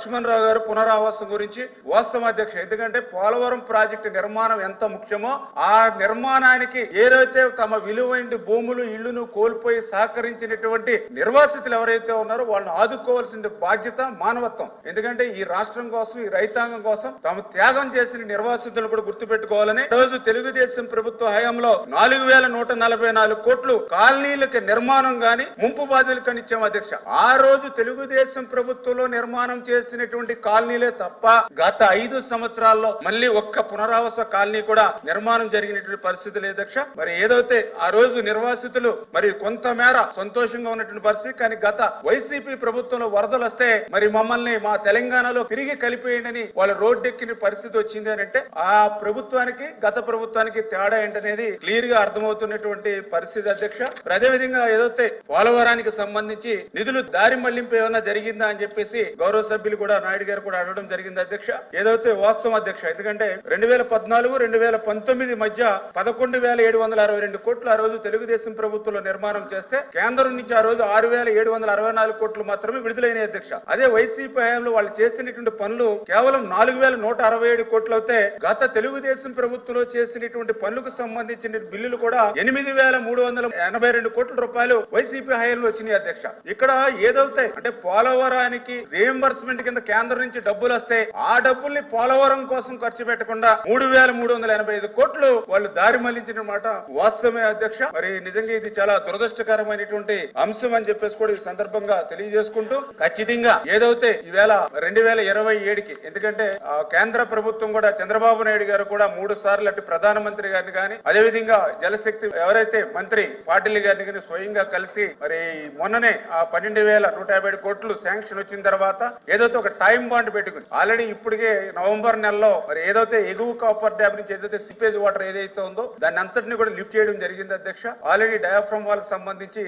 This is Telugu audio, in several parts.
లక్ష్మణరావు గారు పునరావాసం గురించి వాస్తవం అధ్యక్ష. ఎందుకంటే పోలవరం ప్రాజెక్టు నిర్మాణం ఎంత ముఖ్యమో ఆ నిర్మాణానికి ఏదైతే తమ విలువైన భూములు ఇళ్ళును కోల్పోయి సహకరించినటువంటి నిర్వాసితులు ఎవరైతే ఉన్నారో వాళ్ళని ఆదుకోవాల్సిన బాధ్యత మానవత్వం. ఎందుకంటే ఈ రాష్ట్రం కోసం ఈ రైతాంగం కోసం తాము త్యాగం చేసిన నిర్వాసితులు కూడా గుర్తుపెట్టుకోవాలని రోజు తెలుగుదేశం ప్రభుత్వ హయాంలో నాలుగు వేల నూట నలభై నాలుగు కోట్లు కాలనీలకి నిర్మాణం గాని ముంపు బాధితులకు ఇచ్చాం అధ్యక్ష. ఆ రోజు తెలుగుదేశం ప్రభుత్వంలో నిర్మాణం చేసి చేసినటువంటి కాలనీలే తప్ప గత ఐదు సంవత్సరాల్లో మళ్ళీ ఒక్క పునరావాస కాలనీ కూడా నిర్మాణం జరిగినటువంటి పరిస్థితి లేదక్ష అధ్యక్ష మరి ఏదైతే ఆ రోజు నిర్వాసితులు మరి కొంతమేర సంతోషంగా ఉన్నటువంటి పరిస్థితి కానీ గత వైసీపీ ప్రభుత్వంలో వరదలు వస్తే మరి మమ్మల్ని మా తెలంగాణలో తిరిగి కలిపేయండి వాళ్ళ రోడ్డెక్కిన పరిస్థితి వచ్చింది అని అంటే ఆ ప్రభుత్వానికి గత ప్రభుత్వానికి తేడా ఏంటనేది క్లియర్గా అర్థమవుతున్నటువంటి పరిస్థితి అధ్యక్ష. అదేవిధంగా ఏదైతే పోలవరానికి సంబంధించి నిధులు దారి మళ్ళింపు ఏమైనా జరిగిందా అని చెప్పేసి గౌరవ సభ్యులు కూడా నాయుడు గారు కూడా అడగడం జరిగింది అధ్యక్ష. ఏదైతే వాస్తవం అధ్యక్ష ఎందుకంటే రెండు వేల పద్నాలుగు రెండు వేల పంతొమ్మిది మధ్య పదకొండు వేల ఏడు వందల అరవై రెండు కోట్లు ఆ రోజు తెలుగుదేశం ప్రభుత్వంలో నిర్మాణం చేస్తే కేంద్రం నుంచి ఆ రోజు ఆరు వేల ఏడు వందల అరవై నాలుగు కోట్లు మాత్రమే విడుదలైన అధ్యక్ష. అదే వైసీపీ హయాంలో వాళ్ళు చేసినటువంటి పనులు కేవలం నాలుగు వేల నూట అరవై ఏడు కోట్లు అయితే గత తెలుగుదేశం ప్రభుత్వంలో చేసినటువంటి పనులకు సంబంధించిన బిల్లులు కూడా ఎనిమిది వేల మూడు వందల ఎనభై రెండు కోట్ల రూపాయలు వైసీపీ హయాంలో వచ్చినాయి అధ్యక్ష. ఇక్కడ ఏదవుతాయి అంటే పోలవరానికి రియంబర్స్మెంట్ కింద కేంద్రం నుంచి డబ్బులు వస్తే ఆ డబ్బుల్ని పోలవరం కోసం ఖర్చు పెట్టకుండా మూడు వేల మూడు వందల ఎనభై ఐదు కోట్లు వాళ్ళు దారి మళ్ళించిన మాట వాస్తవమే అధ్యక్ష. మరి నిజంగా ఇది చాలా దురదృష్టకరమైనటువంటి అంశం అని చెప్పేసి కూడా ఈ సందర్భంగా తెలియజేసుకుంటూ ఖచ్చితంగా ఏదైతే ఈవేళ రెండు వేల ఇరవై ఏడుకి ఎందుకంటే కేంద్ర ప్రభుత్వం కూడా చంద్రబాబు నాయుడు గారు కూడా మూడు సార్లు అటు ప్రధానమంత్రి గారిని కానీ అదేవిధంగా జలశక్తి ఎవరైతే మంత్రి పాటిల్ గారిని కానీ స్వయంగా కలిసి మరి మొన్ననే ఆ పన్నెండు వేల నూట యాభై కోట్లు శాంక్షన్ వచ్చిన తర్వాత ఏదైతే ఒక టైం బాండ్ పెట్టుకుని. ఆల్రెడీ ఇప్పటికే నవంబర్ నెలలో మరి ఏదైతే ఎగువ కాపర్ డ్యామ్ నుంచి ఏదైతే సిపేజ్ వాటర్ ఏదైతే ఉందో దాన్ని అంతటిని కూడా లిఫ్ట్ చేయడం జరిగింది అధ్యక్ష. ఆల్రెడీ డయాఫ్రమ్ వాల్ సంబంధించి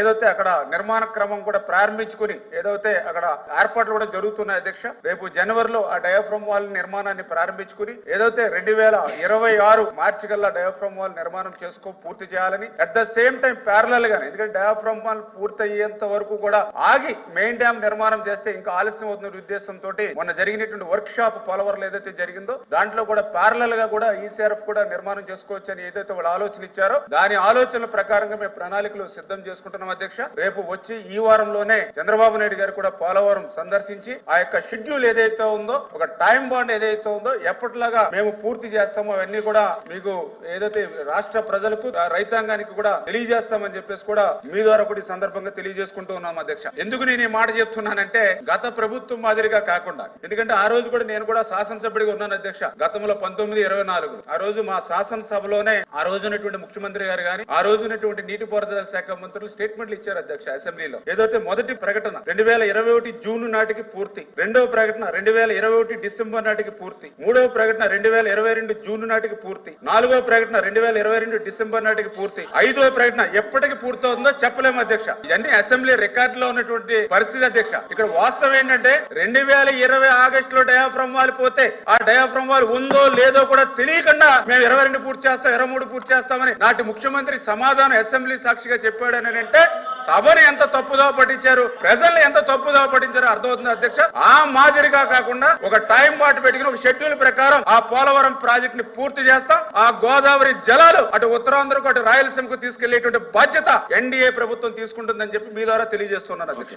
ఏదైతే అక్కడ నిర్మాణ క్రమం కూడా ప్రారంభించుకుని ఏదైతే అక్కడ ఏర్పాట్లు కూడా జరుగుతున్నాయి అధ్యక్ష రేపు జనవరిలో ఆ డయాఫ్రమ్ వాల్ నిర్మాణాన్ని ప్రారంభించుకుని ఏదైతే రెండు వేల ఇరవై ఆరు మార్చి కల్లా డయాఫ్రమ్ వాల్ నిర్మాణం చేసుకో పూర్తి చేయాలని at the same time parallel గానే ఎందుకంటే డయాఫ్రమ్ వాల్ పూర్తి అయ్యేంత వరకు కూడా ఆగి మెయిన్ డ్యామ్ నిర్మాణం చేస్తే ఇంకా ఆలస్యం అవుతుంది అవుతున్న ఉద్దేశంతో మొన్న జరిగినటువంటి వర్క్ షాప్ పోలవరం ఏదైతే జరిగిందో దాంట్లో కూడా పార్లల్గా కూడా ఈసీఆర్ఎఫ్ కూడా నిర్మాణం చేసుకోవచ్చు అని ఏదైతే వాళ్ళు ఆలోచన ఇచ్చారో దాని ఆలోచనల ప్రకారంగా మేము ప్రణాళికలు సిద్ధం చేసుకుంటున్నాం అధ్యక్ష. రేపు వచ్చి ఈ వారంలోనే చంద్రబాబు నాయుడు గారు కూడా పోలవరం సందర్శించి ఆ యొక్క షెడ్యూల్ ఏదైతే ఉందో ఒక టైం బాండ్ ఏదైతే ఉందో ఎప్పటిలాగా మేము పూర్తి చేస్తామో అవన్నీ కూడా మీకు ఏదైతే రాష్ట్ర ప్రజలకు రైతాంగానికి కూడా తెలియజేస్తామని చెప్పేసి కూడా మీ ద్వారా కూడా సందర్భంగా తెలియజేసుకుంటూ ఉన్నాం అధ్యక్ష. ఎందుకు నేను ఈ మాట చెప్తున్నానంటే గత ప్రభుత్వం మాదిరిగా కాకుండా ఎందుకంటే ఆ రోజు కూడా నేను కూడా శాసనసభ్యుడిగా ఉన్నాను అధ్యక్ష గతంలో పంతొమ్మిది ఇరవై నాలుగు. ఆ రోజు మా శాసనసభలోనే ఆ రోజునటువంటి ముఖ్యమంత్రి గారు గాని ఆ రోజునటువంటి నీటిపారుదల శాఖ మంత్రులు స్టేట్మెంట్లు ఇచ్చారు అధ్యక్ష అసెంబ్లీలో. ఏదైతే మొదటి ప్రకటన రెండు వేల ఇరవై ఒకటి జూన్ నాటికి పూర్తి రెండవ ప్రకటన రెండు వేల ఇరవై ఒకటి డిసెంబర్ నాటికి పూర్తి మూడవ ప్రకటన రెండు వేల ఇరవై రెండు జూన్ నాటికి పూర్తి నాలుగవ ప్రకటన రెండు వేల ఇరవై రెండు డిసెంబర్ నాటికి పూర్తి ఐదవ ప్రకటన ఎప్పటికి పూర్తవుతుందో చెప్పలేము అధ్యక్ష. ఇవన్నీ అసెంబ్లీ రికార్డు లో ఉన్నటువంటి పరిస్థితి అధ్యక్ష. ఇక్కడ వాస్తవం ఏంటంటే రెండు వేల ఇరవై ఆగస్ట్లో డయాఫ్రమ్ వాల్ పోతే ఆ డయాఫ్రమ్ వాల్ ఉందో లేదో కూడా తెలియకుండా మేము ఇరవై రెండు పూర్తి చేస్తాం ఇరవై మూడు పూర్తి చేస్తామని నాటి ముఖ్యమంత్రి సమాధానం అసెంబ్లీ సాక్షిగా చెప్పాడు అని అంటే సభను ఎంత తప్పుదో పట్టించారు ప్రజల్ని ఎంత తప్పుదో పట్టించారో అర్థమవుతుంది అధ్యక్ష. ఆ మాదిరిగా కాకుండా ఒక టైం బాటు పెట్టుకుని ఒక షెడ్యూల్ ప్రకారం ఆ పోలవరం ప్రాజెక్ట్ని పూర్తి చేస్తాం. ఆ గోదావరి జలాలు అటు ఉత్తరాంధ్రకు అటు రాయలసీమకు తీసుకెళ్ళేటువంటి బాధ్యత ఎన్డీఏ ప్రభుత్వం తీసుకుంటుందని చెప్పి మీ ద్వారా తెలియజేస్తున్నాను అధ్యక్ష.